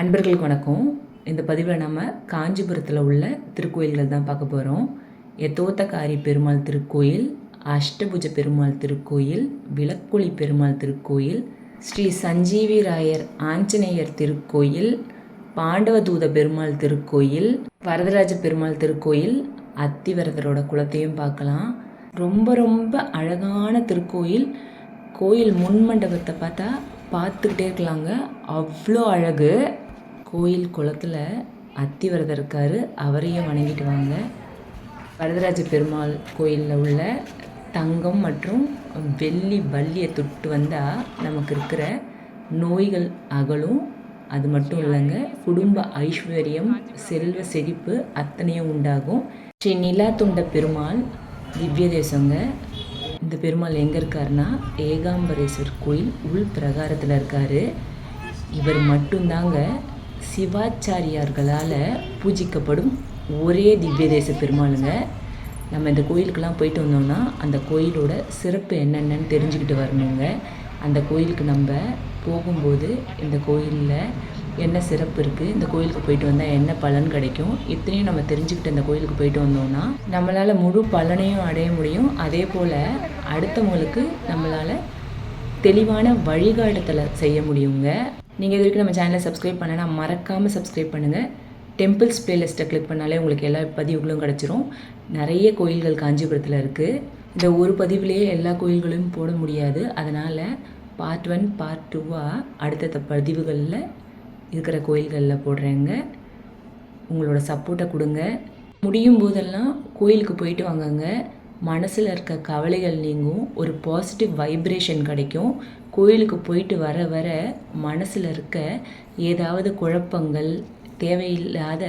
அன்பர்களுக்கு வணக்கம். இந்த பதிவில் நம்ம காஞ்சிபுரத்தில் உள்ள திருக்கோயில்கள் தான் பார்க்க போகிறோம் எத்தோத்தக்காரி பெருமாள் திருக்கோயில் அஷ்டபுஜ பெருமாள் திருக்கோயில் விளக்குழி பெருமாள் திருக்கோயில் ஸ்ரீ சஞ்சீவி ராயர் ஆஞ்சநேயர் திருக்கோயில் பாண்டவதூத பெருமாள் திருக்கோயில் வரதராஜ பெருமாள் திருக்கோயில் அத்திவரதரோட குலத்தையும் பார்க்கலாம். ரொம்ப ரொம்ப அழகான திருக்கோயில். கோயில் முன் மண்டபத்தை பார்த்தா பார்த்துக்கிட்டே இருக்கலாங்க. அவ்வளோ அழகு. கோயில் குளத்தில் அத்திவரதர் இருக்கார். அவரையும் வணங்கிட்டு வாங்க. வரதராஜ பெருமாள் கோயிலில் உள்ள தங்கம் மற்றும் வெள்ளி வள்ளியை தொட்டு வந்தால் நமக்கு இருக்கிற நோய்கள் அகலும். அது மட்டும் இல்லைங்க குடும்ப ஐஸ்வர்யம் செல்வ செழிப்பு அத்தனையும் உண்டாகும். ஸ்ரீ நிலாத்துண்ட பெருமாள் திவ்ய தேசங்க. இந்த பெருமாள் எங்கே இருக்காருன்னா ஏகாம்பரேஸ்வர் கோயில் உள் பிரகாரத்தில் இருக்கார். இவர் மட்டும்தாங்க சிவாச்சாரியார்களால் பூஜிக்கப்படும் ஒரே திவ்ய தேச பெருமாளுங்க. நம்ம இந்த கோயிலுக்கெல்லாம் போயிட்டு வந்தோம்னா அந்த கோயிலோட சிறப்பு என்னென்னு தெரிஞ்சுக்கிட்டு வரணுங்க. அந்த கோயிலுக்கு நம்ம போகும்போது இந்த கோயிலில் என்ன சிறப்பு இருக்குது இந்த கோயிலுக்கு போயிட்டு வந்தால் என்ன பலன் கிடைக்கும் இத்தனையும் நம்ம தெரிஞ்சுக்கிட்டு இந்த கோயிலுக்கு போயிட்டு வந்தோம்னா நம்மளால் முழு பலனையும் அடைய முடியும். அதே போல் அடுத்தவங்களுக்கு நம்மளால் தெளிவான வழிகாட்டுதலை செய்ய முடியுங்க. நீங்கள் இது வரைக்கும் நம்ம சேனலை சப்ஸ்கிரைப் பண்ணனா மறக்காமல் சப்ஸ்கிரைப் பண்ணுங்கள் டெம்பிள்ஸ் பிளேலிஸ்ட்டை கிளிக் பண்ணாலே உங்களுக்கு எல்லா பதிவுகளும் கிடச்சிரும். நிறைய கோயில்கள் காஞ்சிபுரத்தில் இருக்குது இந்த ஒரு பதிவுலேயே எல்லா கோயில்களையும் போட முடியாது. அதனால் பார்ட் ஒன் பார்ட் டூவாக அடுத்தடுத்த பதிவுகளில் இருக்கிற கோயில்களில் போடுறேங்க. உங்களோட சப்போர்ட்டை கொடுங்க. முடியும் போதெல்லாம் கோயிலுக்கு போயிட்டு வாங்கங்க. மனசில் இருக்க கவலைகள் நீங்கும் ஒரு பாசிட்டிவ் வைப்ரேஷன் கிடைக்கும். கோயிலுக்கு போயிட்டு வர வர மனசில் இருக்க ஏதாவது குழப்பங்கள் தேவையில்லாத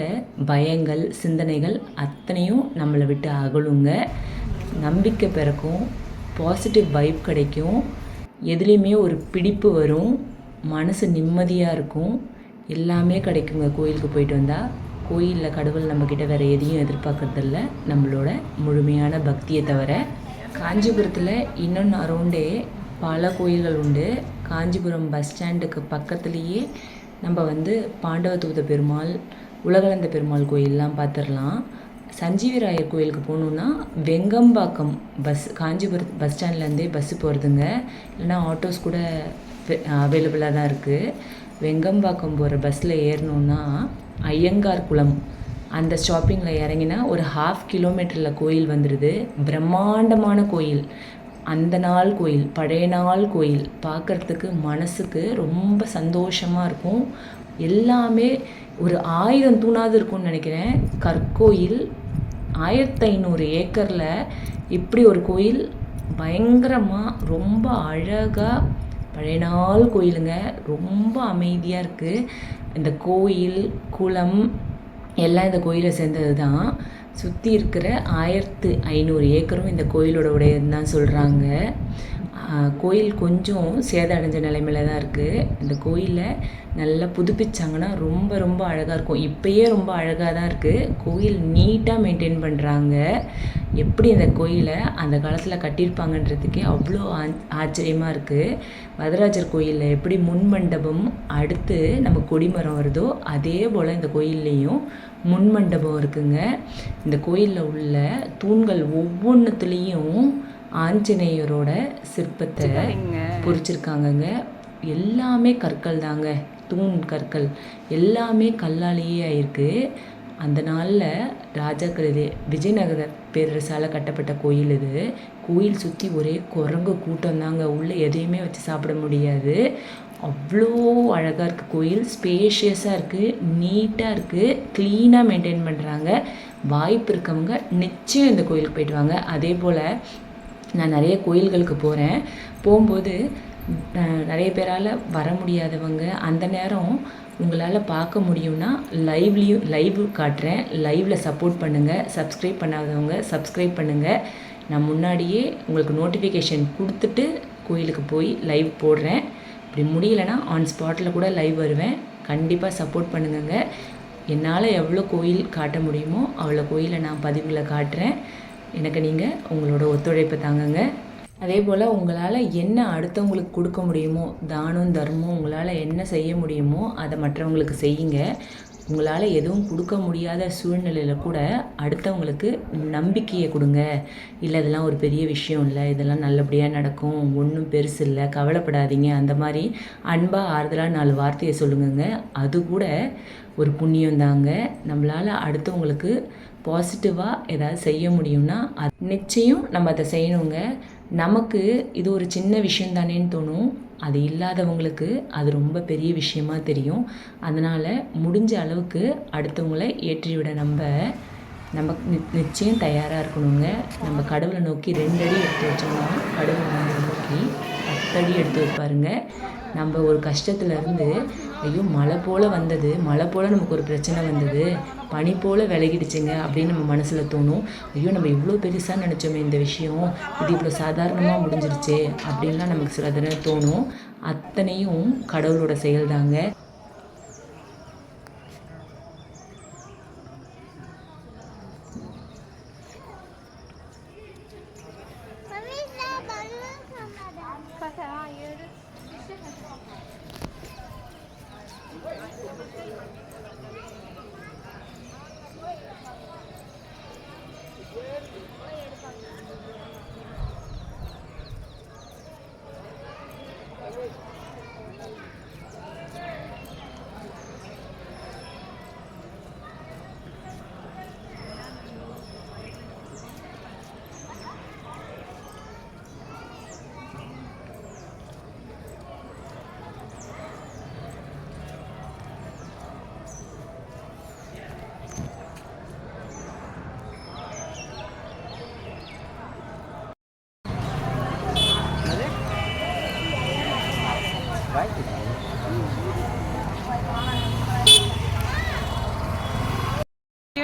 பயங்கள் சிந்தனைகள் அத்தனையும் நம்மளை விட்டு அகலுங்க. நம்பிக்கை பிறக்கும் பாசிட்டிவ் வைப் கிடைக்கும். எதுலேயுமே ஒரு பிடிப்பு வரும் மனசு நிம்மதியாக இருக்கும். எல்லாமே கிடைக்குங்க கோயிலுக்கு போயிட்டு வந்தால் கோயிலில் கடவுள் நம்மக்கிட்ட வேறு எதையும் எதிர்பார்க்குறதில்ல. நம்மளோட முழுமையான பக்தியை தவிர காஞ்சிபுரத்தில் இன்னொன்று அரௌண்டே பல கோயில்கள் உண்டு. காஞ்சிபுரம் பஸ் ஸ்டாண்டுக்கு பக்கத்துலேயே நம்ம வந்து பாண்டவதூத பெருமாள் உலகளந்த பெருமாள் கோயிலெலாம் பார்த்துடலாம் சஞ்சீவிராயர் கோயிலுக்கு போகணுன்னா வெங்கம்பாக்கம் பஸ் காஞ்சிபுரம் பஸ் ஸ்டாண்ட்லேருந்தே பஸ்ஸு போகிறதுங்க இல்லைனா ஆட்டோஸ் கூட அவைலபிளாக தான் இருக்குது வெங்கம்பாக்கம் போகிற பஸ்ஸில் ஏறினோன்னா ஐயங்கார் குளம். அந்த ஷாப்பிங்கில் இறங்கினா ஒரு ஹாஃப் கிலோமீட்டரில் கோயில் வந்துடுது பிரம்மாண்டமான கோயில். அந்த நாள் கோயில் பழைய நாள் கோயில். பார்க்குறதுக்கு மனசுக்கு ரொம்ப சந்தோஷமாக இருக்கும். எல்லாமே ஒரு ஆயிரம் தூணாவது இருக்கும்னு நினைக்கிறேன். கற்கோயில் ஆயிரத்தி ஐநூறு ஏக்கரில் இப்படி ஒரு கோயில் பயங்கரமாக ரொம்ப அழகாக பழைய நாள் கோயிலுங்க. ரொம்ப அமைதியாக இருக்குது இந்த கோயில் குளம் எல்லாம் இந்த கோயிலை சேர்ந்தது தான் சுற்றி இருக்கிற ஆயிரத்து ஐநூறு ஏக்கரும் இந்த கோயிலோட உடையதுன்னு தான் சொல்கிறாங்க கோயில் கொஞ்சம் சேதடைஞ்ச நிலைமையில தான் இருக்குது இந்த கோயிலை நல்லா புதுப்பிச்சாங்கன்னா ரொம்ப ரொம்ப அழகாக இருக்கும். இப்போயே ரொம்ப அழகாக தான் இருக்குது கோயில் நீட்டாக மெயின்டைன் பண்ணுறாங்க எப்படி இந்த கோயிலை அந்த காலத்தில் கட்டியிருப்பாங்கன்றதுக்கே அவ்வளோ ஆச்சரியமாக இருக்குது வரதராஜர் கோயிலில் எப்படி முன் மண்டபம் அடுத்து நம்ம கொடிமரம் வருதோ அதே போல் இந்த கோயில்லையும் முன் மண்டபம் இருக்குங்க. இந்த கோயிலில் உள்ள தூண்கள் ஒவ்வொன்றுத்துலேயும் ஆஞ்சநேயரோட சிற்பத்தை பொறிச்சிருக்காங்கங்க. எல்லாமே கற்கள் தாங்க. தூண் கற்கள். எல்லாமே கல்லாலேயே ஆயிருக்கு. அந்த நாளில் ராஜாக்கள் இது விஜயநகர பேரரசால் கட்டப்பட்ட கோயில் இது. கோயில் சுற்றி ஒரே குரங்கு கூட்டம் தாங்க. உள்ளே எதையுமே வச்சு சாப்பிட முடியாது. அவ்வளோ அழகாக இருக்குது கோயில். ஸ்பேஷியஸாக இருக்குது நீட்டாக இருக்குது க்ளீனாக மெயின்டைன் பண்ணுறாங்க வாய்ப்பு இருக்கவங்க நிச்சயம் இந்த கோயிலுக்கு போயிட்டு வாங்க. அதே போல் நான் நிறைய கோயில்களுக்கு போகிறேன் போகும்போது நிறைய பேரால் வர முடியாதவங்க அந்த நேரம் உங்களால் பார்க்க முடியும்னா லைவ்லேயும் லைவ் காட்டுறேன். லைவில் சப்போர்ட் பண்ணுங்கள் சப்ஸ்கிரைப் பண்ணாதவங்க சப்ஸ்கிரைப் பண்ணுங்கள் நான் முன்னாடியே உங்களுக்கு நோட்டிஃபிகேஷன் கொடுத்துட்டு கோயிலுக்கு போய் லைவ் போடுறேன். இப்படி முடியலன்னா ஆன் ஸ்பாட்டில் கூட லைவ் வருவேன். கண்டிப்பாக சப்போர்ட் பண்ணுங்கங்க. என்னால் எவ்வளோ கோயில் காட்ட முடியுமோ அவ்வளோ கோயிலை நான் பதிவில் காட்டுறேன். எனக்கு நீங்கள் உங்களோட ஒத்துழைப்பை தாங்குங்க. அதே போல் உங்களால் என்ன அடுத்தவங்களுக்கு கொடுக்க முடியுமோ தானம் தர்மம் உங்களால் என்ன செய்ய முடியுமோ அதை மற்றவங்களுக்கு செய்யுங்க. உங்களால் எதுவும் கொடுக்க முடியாத சூழ்நிலையில் கூட அடுத்தவங்களுக்கு நம்பிக்கையை கொடுங்க. இல்லை இதெல்லாம் ஒரு பெரிய விஷயம் இல்லை. இதெல்லாம் நல்லபடியாக நடக்கும். ஒன்றும் பெருசு இல்லை. கவலைப்படாதீங்க. அந்த மாதிரி அன்பாக ஆறுதலாக நாலு வார்த்தையை சொல்லுங்கங்க. அது கூட ஒரு புண்ணியம் தாங்க. நம்மளால் அடுத்தவங்களுக்கு பாசிட்டிவாக ஏதாவது செய்ய முடியும்னா அது நிச்சயம் நம்ம அதை செய்யணுங்க. நமக்கு இது ஒரு சின்ன விஷயம் தானேன்னு தோணும். அது இல்லாதவங்களுக்கு அது ரொம்ப பெரிய விஷயமா தெரியும். அதனால் முடிஞ்ச அளவுக்கு அடுத்தவங்கள ஏற்றிவிட நம்ம நம்ம நி- நிச்சயம் தயாராக இருக்கணுங்க. நம்ம கடவுளை நோக்கி ரெண்டு அடி எடுத்து வச்சோம்னா கடவுளை நோக்கி பத்தடி எடுத்து வைப்பாருங்க. நம்ம ஒரு கஷ்டத்துலேருந்து ஐயோ மழை போல் வந்தது. மழை போல் நமக்கு ஒரு பிரச்சனை வந்தது. பனி போல் விலகிடுச்சுங்க அப்படின்னு நம்ம மனசில் தோணும். ஐயோ நம்ம இவ்வளோ பெருசாக நினச்சோமே இந்த விஷயம். இது இவ்வளோ சாதாரணமாக முடிஞ்சிருச்சு அப்படின்லாம் நமக்கு சில தடவை தோணும். அத்தனையும் கடவுளோட செயல்தாங்க.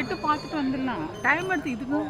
போயிட்டு பார்த்துட்டு வந்துடலாம். டைம் எடுத்து இதுக்கும்